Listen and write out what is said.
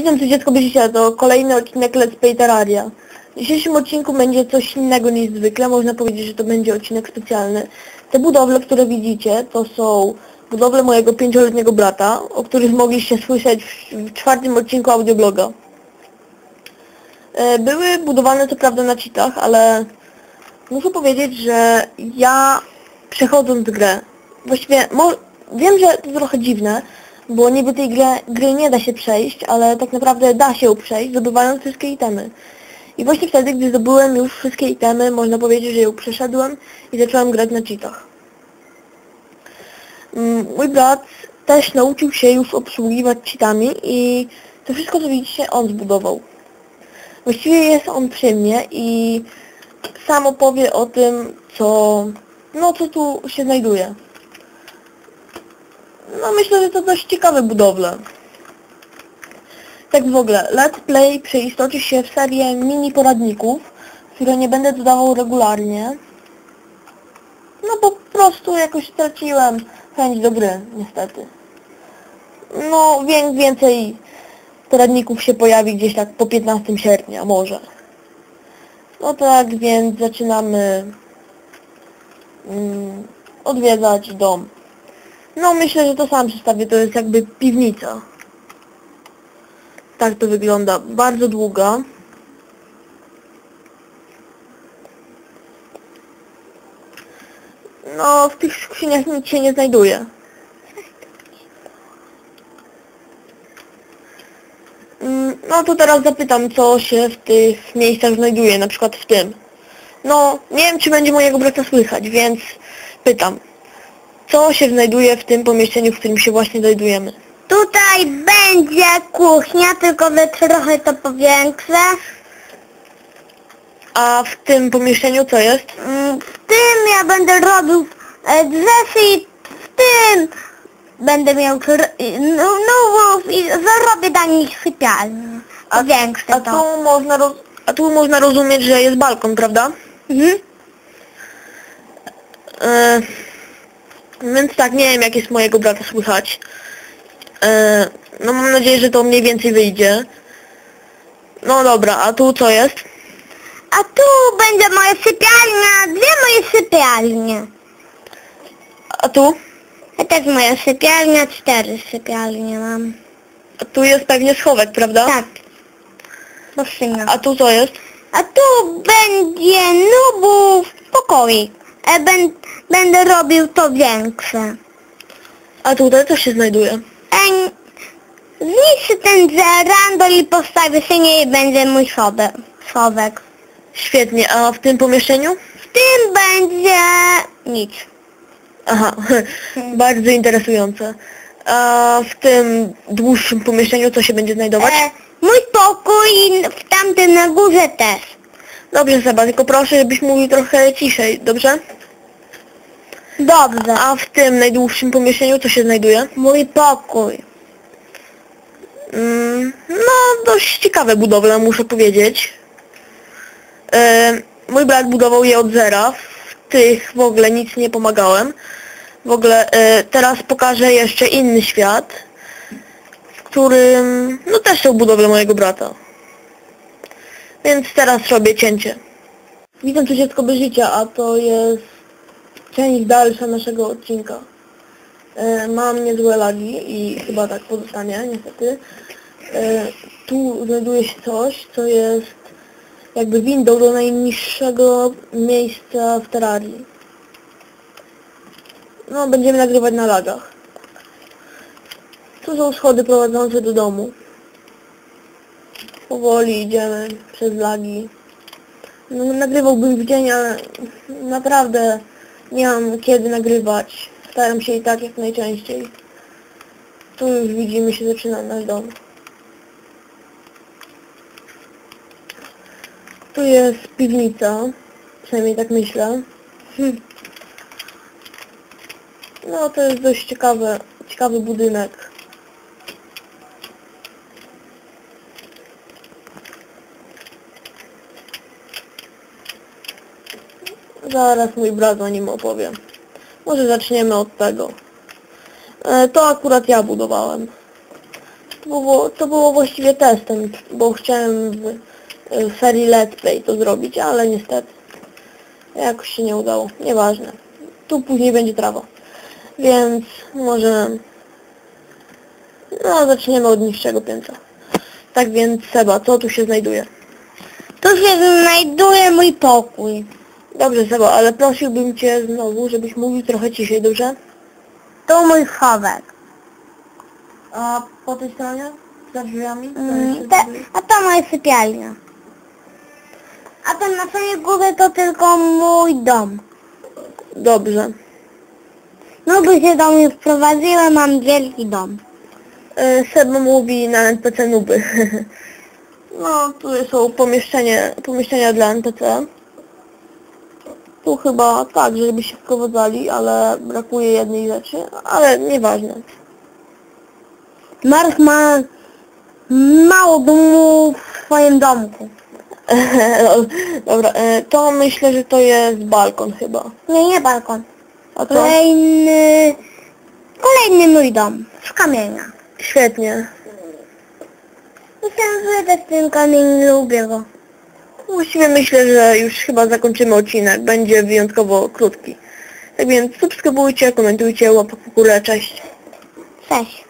Witam tu dziecko Byżycia, to kolejny odcinek Let's Play Terraria. W dzisiejszym odcinku będzie coś innego niż zwykle, można powiedzieć, że to będzie odcinek specjalny. Te budowle, które widzicie, to są budowle mojego pięcioletniego brata, o których mogliście słyszeć w, czwartym odcinku audiobloga. E, Były budowane co prawda na cheatach, ale muszę powiedzieć, że ja przechodząc grę, właściwie wiem, że to trochę dziwne, bo niby tej gry, gry nie da się przejść, ale tak naprawdę da się ją przejść, zdobywając wszystkie itemy. I właśnie wtedy, gdy zdobyłem już wszystkie itemy, można powiedzieć, że ją przeszedłem i zacząłem grać na cheatach. Mm, Mój brat też nauczył się już obsługiwać cheatami i to wszystko, co widzicie, on zbudował. Właściwie jest on przy mnie i sam opowie o tym, co, no, co tu się znajduje. No myślę, że to dość ciekawe budowle. Tak w ogóle, Let's Play przeistoczy się w serię mini poradników, które nie będę dodawał regularnie. No po prostu jakoś straciłem chęć do gry, niestety. No wię- więcej poradników się pojawi gdzieś tak po 15 sierpnia, może. No tak, więc zaczynamy mm, odwiedzać dom. No myślę, że to sam przedstawię, to jest jakby piwnica. Tak to wygląda, bardzo długa. No w tych skrzyniach nic się nie znajduje. Mm, No to teraz zapytam, co się w tych miejscach znajduje, na przykład w tym. No, nie wiem, czy będzie mojego brata słychać, więc pytam. Co się znajduje w tym pomieszczeniu, w którym się właśnie znajdujemy? Tutaj będzie kuchnia, tylko że trochę to powiększę. A w tym pomieszczeniu co jest? Mm, W tym ja będę robił e, i w tym będę miał tr- no, no i zarobię dla nich sypialnię. Powiększę A to. tu można, roz... A tu można rozumieć, że jest balkon, prawda? Mhm. E... Więc tak, nie wiem jak jest mojego brata słychać. E... No mam nadzieję, że to mniej więcej wyjdzie. No dobra, a tu co jest? A tu będzie moja sypialnia, dwie moje sypialnie. A tu? A też moja sypialnia, cztery sypialnie mam. A tu jest pewnie schowek, prawda? Tak. Maszyna. A tu co jest? A tu będzie nubów pokoik. E, ben, będę robił to większe. A tutaj co się znajduje? E, zniszczę ten żerandol i postawię się nie i będzie mój schowek. schowek. Świetnie, a w tym pomieszczeniu? W tym będzie nic. Aha, bardzo interesujące. A w tym dłuższym pomieszczeniu co się będzie znajdować? E, mój pokój i w tamtym na górze też. Dobrze Seba, tylko proszę, żebyś mówił trochę ciszej, dobrze? Dobrze. A w tym najdłuższym pomieszczeniu co się znajduje? Mój pokój. Mm, no, dość ciekawe budowle, muszę powiedzieć. E, mój brat budował je od zera, w tych w ogóle nic nie pomagałem. W ogóle e, teraz pokażę jeszcze inny świat, w którym, no też są budowle mojego brata. Więc teraz robię cięcie. Witam tu dziecko bez życia, a to jest część dalsza naszego odcinka. E, mam niezłe lagi i chyba tak pozostanie niestety. E, tu znajduje się coś, co jest jakby windą do najniższego miejsca w terrarii. No, będziemy nagrywać na lagach. Tu są schody prowadzące do domu. Powoli idziemy przez lagi. No, nagrywałbym w dzień, ale naprawdę nie mam kiedy nagrywać. Staram się i tak jak najczęściej. Tu już widzimy się zaczyna nasz dom. Tu jest piwnica, przynajmniej tak myślę. Hm. No to jest dość ciekawe, ciekawy budynek. Zaraz mój brat o nim opowie. Może zaczniemy od tego. E, To akurat ja budowałem. było, to było właściwie testem, bo chciałem w, w serii Let's Play to zrobić, ale niestety jakoś się nie udało. Nieważne. Tu później będzie trawa. Więc może... No, zaczniemy od niższego piętra. Tak więc, Seba, co tu się znajduje? Tu się znajduje mój pokój. Dobrze, Seba, ale prosiłbym Cię znowu, żebyś mówił trochę ciszej, dobrze? Tu mój schowek. A po tej stronie? Za drzwiami? Mm, te, a to moja sypialnia. A ten na samej górze to tylko mój dom. Dobrze. No by się do mnie wprowadziłem, mam wielki dom. E, Seba mówi na NPC nuby. No, tu są pomieszczenie, pomieszczenia dla NPC. Tu chyba tak, żeby się wprowadzali, ale brakuje jednej rzeczy, ale nieważne. Mark ma mało domu w swoim domku. Dobra, e, to myślę, że to jest balkon chyba. Nie, nie balkon. A co? Kolejny, kolejny mój dom z kamienia. Świetnie. Myślałem, że też ten kamień lubię go. Właściwie myślę, że już chyba zakończymy odcinek. Będzie wyjątkowo krótki. Tak więc subskrybujcie, komentujcie, łapek w górę, cześć. Cześć.